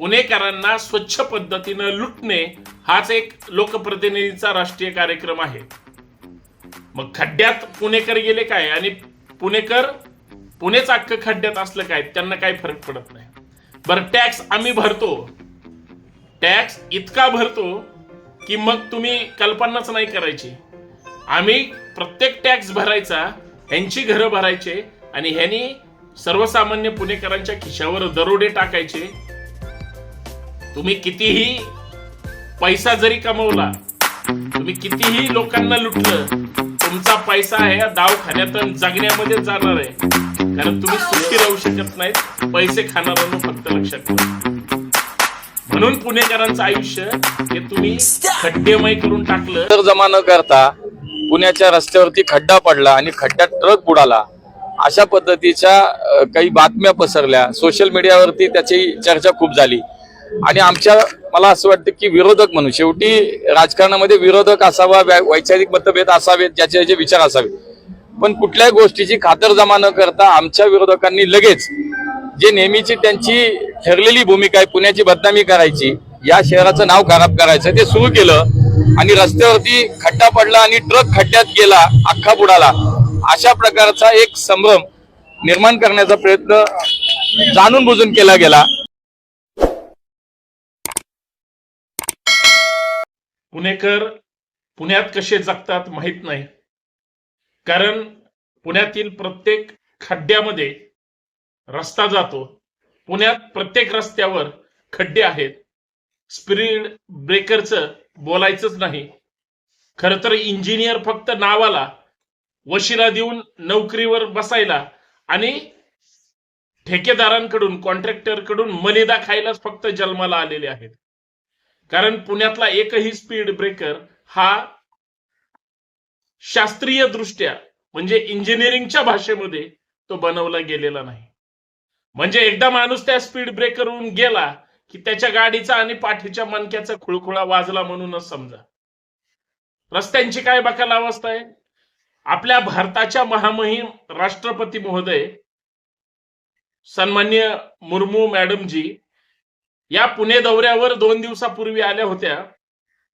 पुणेकरांना स्वच्छ पद्धतीनं लुटणे हाच एक लोकप्रतिनिधीचा राष्ट्रीय कार्यक्रम आहे. मग खड्ड्यात पुणेकर गेले काय? आणि पुणेकर पुणेच अख्खं खड्ड्यात असलं काय? त्यांना काही फरक पडत नाही. बरं टॅक्स आम्ही भरतो. टॅक्स इतका भरतो की मग तुम्ही कल्पनाच नाही करायची. आम्ही प्रत्येक टॅक्स भरायचा ह्यांची घरं भरायचे आणि ह्यांनी सर्वसामान्य पुणेकरांच्या खिशावर दरोडे टाकायचे. तुम्ही कितीही पैसा जरी कमवला तुम्ही कितीही लोकांना लुटलं तुमचा पैसा आहे दवाखान्यात जगण्यामध्ये जाणार आहे. कारण तुम्ही सुखी राहू शकत नाहीत पैसे खाणाऱ्यांना फक्त लक्षात ठेवा. म्हणून पुणेकरांचं आयुष्य हे तुम्ही खड्डेमय करून टाकलं. तर जमा न करता पुण्याच्या रस्त्यावरती खड्डा पडला आणि खड्ड्यात ट्रक बुडाला अशा पद्धतीच्या अ, काही बातम्या पसरल्या. सोशल मीडियावरती त्याची चर्चा खूप झाली. आणि आमच्या मला असं वाटतं की विरोधक म्हणून शेवटी राजकारणामध्ये विरोधक असावा वैचारिक मतभेद असावेत ज्याचे ज्याचे विचार असावे पण कुठल्याही गोष्टीची खातरजमा न करता आमच्या विरोधकांनी लगेच जे नेहमीची त्यांची ठरलेली भूमिका आहे पुण्याची बदनामी करायची या शहराचं नाव खराब करायचं ते सुरू केलं आणि रस्त्यावरती खड्डा पडला आणि ट्रक खड्ड्यात गेला अख्खा बुडाला अशा प्रकारचा एक संभ्रम निर्माण करण्याचा प्रयत्न जाणून बुजून केला गेला. पुणेकर पुण्यात कसे जगतात माहीत नाही. कारण पुण्यातील प्रत्येक खड्ड्यामध्ये रस्ता जातो. पुण्यात प्रत्येक रस्त्यावर खड्डे आहेत. स्पीड ब्रेकरचं बोलायचंच नाही. खर तर इंजिनियर फक्त नावाला वशिला देऊन नोकरीवर बसायला आणि ठेकेदारांकडून कॉन्ट्रॅक्टरकडून मलिदा खायलाच फक्त जन्माला आलेले आहेत. कारण पुण्यातला एकही स्पीड ब्रेकर हा शास्त्रीय दृष्ट्या म्हणजे इंजिनिअरिंगच्या भाषेमध्ये तो बनवला गेलेला नाही. म्हणजे एकदा माणूस त्या स्पीड ब्रेकरवरून गेला की त्याच्या गाडीचा आणि पाठीच्या मनक्याचा खुळखुळा वाजला म्हणूनच समजा. रस्त्यांची काय बकाल अवस्था आहे आपल्या भारताच्या महामहिम राष्ट्रपती महोदय सन्मान्य मुर्मू मॅडमजी या पुणे दौऱ्यावर दोन दिवसापूर्वी आल्या होत्या.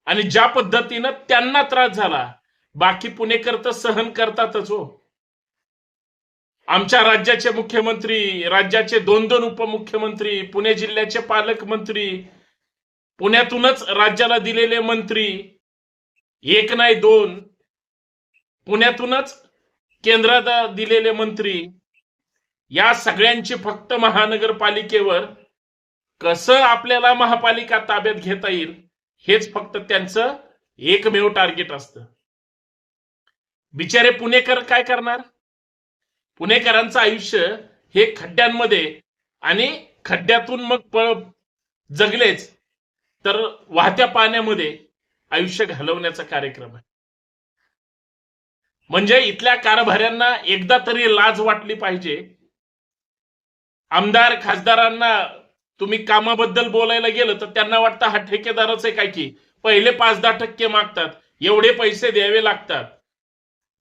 आणि ज्या पद्धतीनं त्यांना त्रास झाला बाकी पुणेकर तर सहन करतातच हो. आमच्या राज्याचे मुख्यमंत्री राज्याचे दोन दोन उपमुख्यमंत्री पुणे जिल्ह्याचे पालकमंत्री पुण्यातूनच राज्याला दिलेले मंत्री एक नाही दोन पुण्यातूनच केंद्रात दिलेले मंत्री या सगळ्यांची फक्त महानगरपालिकेवर कसं आपल्याला महापालिका ताब्यात घेता येईल हेच फक्त त्यांचं एकमेव टार्गेट असतं. बिचारे पुणेकर काय करणार? पुणेकरांचं आयुष्य हे खड्ड्यांमध्ये आणि खड्ड्यातून मग पळ जगलेच तर वाहत्या पाण्यामध्ये आयुष्य घालवण्याचा कार्यक्रम आहे. म्हणजे इथल्या कारभाऱ्यांना एकदा तरी लाज वाटली पाहिजे. आमदार खासदारांना तुम्ही कामाबद्दल बोलायला गेलं तर त्यांना वाटतं हा ठेकेदारच आहे काय की? पहिले पाच दहा टक्के मागतात. एवढे पैसे द्यावे लागतात.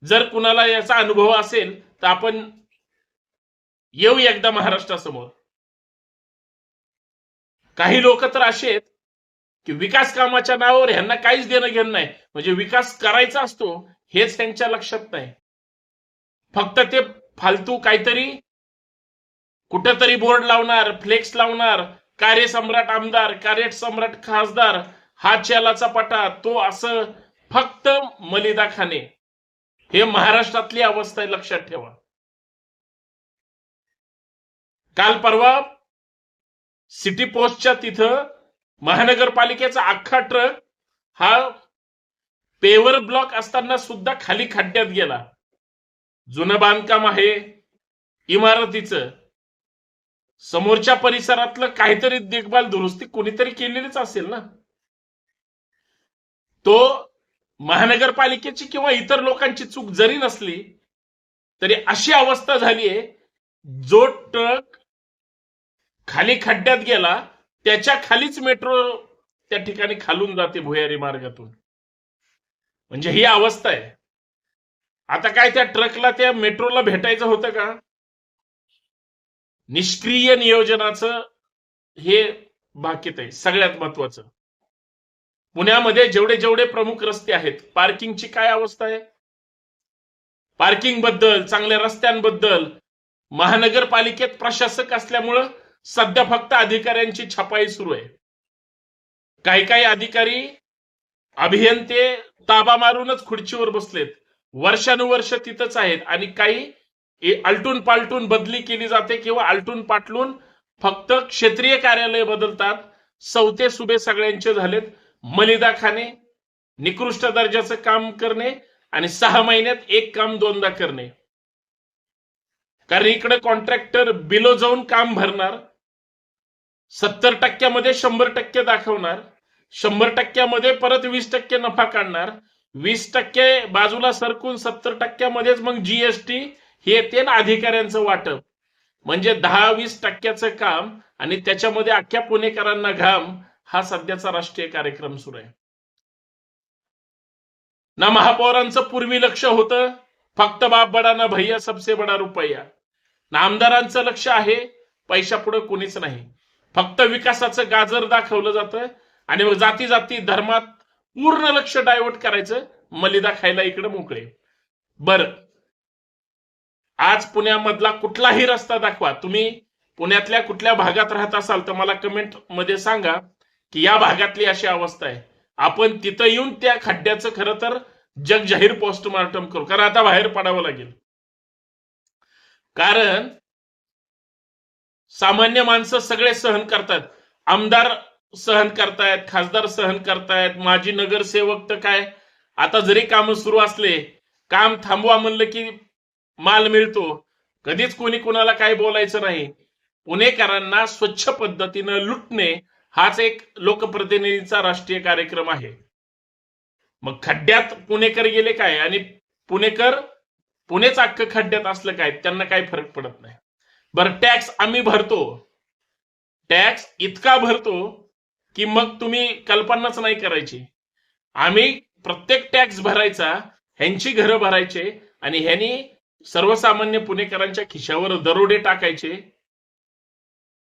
जर कुणाला याचा अनुभव असेल तर आपण येऊ एकदा महाराष्ट्रासमोर. काही लोक तर असे आहेत की विकास कामाच्या नावावर ह्यांना काहीच देणं घेणं नाही. म्हणजे विकास करायचा असतो हेच त्यांच्या लक्षात नाही. फक्त ते फालतू काहीतरी कुठंतरी बोर्ड लावणार फ्लेक्स लावणार कार्यसम्राट आमदार कार्य सम्राट खासदार हा चेलाचा पटा तो असं फक्त मलिदा खाणे हे महाराष्ट्रातली अवस्था आहे लक्षात ठेवा. काल परवा सिटी पोस्टच्या तिथं महानगरपालिकेचा अख्खा ट्रक हा पेवर ब्लॉक असताना सुद्धा खाली खड्ड्यात गेला. जुनं बांधकाम आहे इमारतीचं. समोरच्या परिसरातलं काहीतरी देखभाल दुरुस्ती कोणीतरी केलेलीच असेल ना? तो महानगरपालिकेची किंवा इतर लोकांची चूक जरी नसली तरी अशी अवस्था झाली आहे जो ट्रक खाली खड्ड्यात गेला त्याच्या खालीच मेट्रो त्या ठिकाणी खालून जाते भुयारी मार्गातून. म्हणजे ही अवस्था आहे. आता काय त्या ट्रकला त्या मेट्रोला भेटायचं होतं का? निष्क्रिय नियोजनाचं हे भाकीत आहे सगळ्यात महत्वाचं. पुण्यामध्ये जेवढे जेवढे प्रमुख रस्ते आहेत पार्किंगची काय अवस्था आहे? पार्किंगबद्दल चांगल्या रस्त्यांबद्दल महानगरपालिकेत प्रशासक असल्यामुळं सध्या फक्त अधिकाऱ्यांची छपाई सुरू आहे. काही काही अधिकारी अभियंते ताबा मारूनच खुर्चीवर बसलेत. वर्षानुवर्ष तिथंच आहेत आणि काही आलटून पालटून बदली केली जाते किंवा आलटून पाटलून फक्त क्षेत्रीय कार्यालय बदलतात. सौते सुबे सगळ्यांचे झालेत. मलिदा खाणे निकृष्ट दर्जाचं काम करणे आणि सहा महिन्यात एक काम दोनदा करणे. कारण इकडे कॉन्ट्रॅक्टर बिलो जाऊन काम भरणार. सत्तर टक्क्यामध्ये शंभर टक्के दाखवणार. शंभर टक्क्यामध्ये परत वीस टक्के नफा काढणार. वीस टक्के बाजूला सरकून सत्तर टक्क्यामध्येच मग जीएसटी हे येते ना अधिकाऱ्यांचं वाटप. म्हणजे दहा वीस टक्क्याचं काम आणि त्याच्यामध्ये अख्ख्या पुणेकरांना घाम हा सध्याचा राष्ट्रीय कार्यक्रम सुरू आहे. ना महापौरांचं पूर्वी लक्ष होतं फक्त बाप बडा ना भैया सबसे बडा रुपया. ना आमदारांचं लक्ष आहे पैशा पुढे कोणीच नाही. फक्त विकासाचं गाजर दाखवलं जातं आणि मग जाती जाती धर्मात पूर्ण लक्ष डायव्हर्ट करायचं मलिदा खायला इकडे मोकळे. बर आज पुण्यामधला कुठलाही रस्ता दाखवा. तुम्ही पुण्यातल्या कुठल्या भागात राहत असाल तर मला कमेंटमध्ये सांगा की या भागातली अशी अवस्था आहे. आपण तिथं येऊन त्या खड्ड्याचं खरं तर जग जाहीर पोस्टमार्टम करू. कारण आता बाहेर पडावं लागेल. कारण सामान्य माणसं सगळे सहन करतात. आमदार सहन करतायत खासदार सहन करतायत माजी नगरसेवक तर काय? आता जरी काम सुरू असले काम थांबवा म्हणलं की माल मिळतो. कधीच कोणी कोणाला काय बोलायचं नाही. पुणेकरांना स्वच्छ पद्धतीनं लुटणे हाच एक लोकप्रतिनिधीचा राष्ट्रीय कार्यक्रम आहे. मग खड्ड्यात पुणेकर गेले काय? आणि पुणेकर पुणेच अख्खं खड्ड्यात असलं काय? त्यांना काही फरक पडत नाही. बरं टॅक्स आम्ही भरतो. टॅक्स इतका भरतो की मग तुम्ही कल्पनाच नाही करायची. आम्ही प्रत्येक टॅक्स भरायचा ह्यांची घरं भरायचे आणि ह्यांनी सर्वसामान्य पुणेकरांच्या खिशावर दरोडे टाकायचे.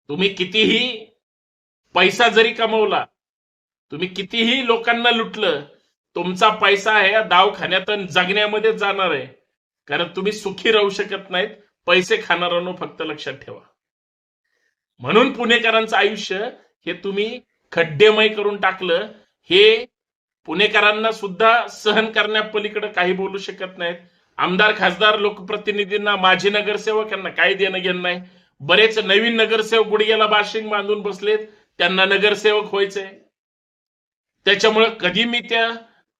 तुम्ही कितीही पैसा जरी कमवला तुम्ही कितीही लोकांना लुटलं तुमचा पैसा आहे या जगण्यामध्ये जाणार आहे. कारण तुम्ही सुखी राहू शकत नाहीत पैसे खाणाऱ्यांनो फक्त लक्षात ठेवा. म्हणून पुणेकरांचं आयुष्य हे तुम्ही खड्डेमय करून टाकलं हे पुणेकरांना सुद्धा सहन करण्यापलीकडे काही बोलू शकत नाहीत. आमदार खासदार लोकप्रतिनिधींना माजी नगरसेवक यांना काही देणं घेणं नाही. बरेच नवीन नगरसेवक गुडघ्याला बाशिंग बांधून बसलेत. त्यांना नगरसेवक व्हायचंय. त्याच्यामुळं कधी मी त्या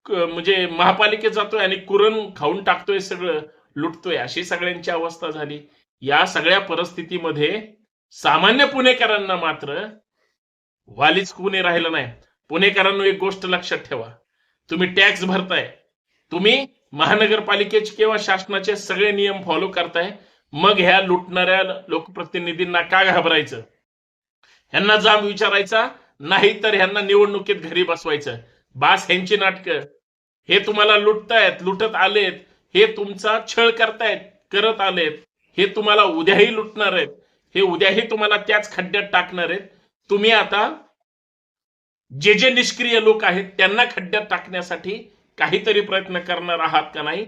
म्हणजे महापालिकेत जातोय आणि कुरण खाऊन टाकतोय सगळं लुटतोय अशी सगळ्यांची अवस्था झाली. या सगळ्या परिस्थितीमध्ये सामान्य पुणेकरांना मात्र वालीच कुणी राहिलं नाही. पुणेकरांनो एक गोष्ट लक्षात ठेवा. तुम्ही टॅक्स भरताय. तुम्ही महानगरपालिकेचे किंवा शासनाचे सगळे नियम फॉलो करताय. मग ह्या लुटणाऱ्या लोकप्रतिनिधींना का घाबरायचं? ह्यांना जाब विचारायचा नाही तर ह्यांना निवडणुकीत घरी बसवायचं. बास ह्यांची नाटकं. हे तुम्हाला लुटतायत लुटत आलेत. हे तुमचा छळ करतायत करत आलेत. हे तुम्हाला उद्याही लुटणार आहेत. हे उद्याही तुम्हाला त्याच खड्ड्यात टाकणार आहेत. तुम्ही आता जे जे निष्क्रिय लोक आहेत त्यांना खड्ड्यात टाकण्यासाठी काहीतरी प्रयत्न करणार आहात का नाही?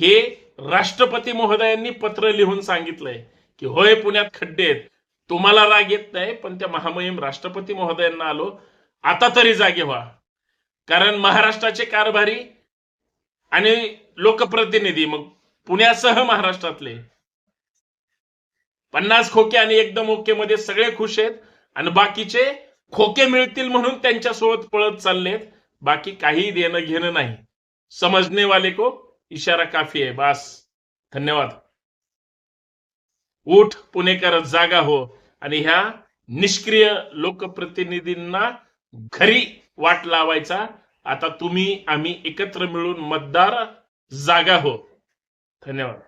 हे राष्ट्रपती महोदयांनी पत्र लिहून सांगितलंय की होय पुण्यात खड्डे आहेत. तुम्हाला राग येत नाही पण त्या महामहिम राष्ट्रपती महोदयांना आलो. आता तरी जागे व्हा. कारण महाराष्ट्राचे कारभारी आणि लोकप्रतिनिधी मग पुण्यासह महाराष्ट्रातले. पन्नास खोके आणि एकदम ओके मध्ये सगळे खुश आहेत आणि बाकीचे खोके मिळतील म्हणून त्यांच्यासोबत पळत चाललेत. बाकी काही देणं घेणं नाही. समझने वाले को इशारा काफी आहे बास। धन्यवाद। उठ पुणेकर जागा हो आणि ह्या निष्क्रिय लोकप्रतिनिधींना घरी वाट लावायचा आता तुम्ही आम्ही एकत्र मिळून मतदार जागा हो। धन्यवाद।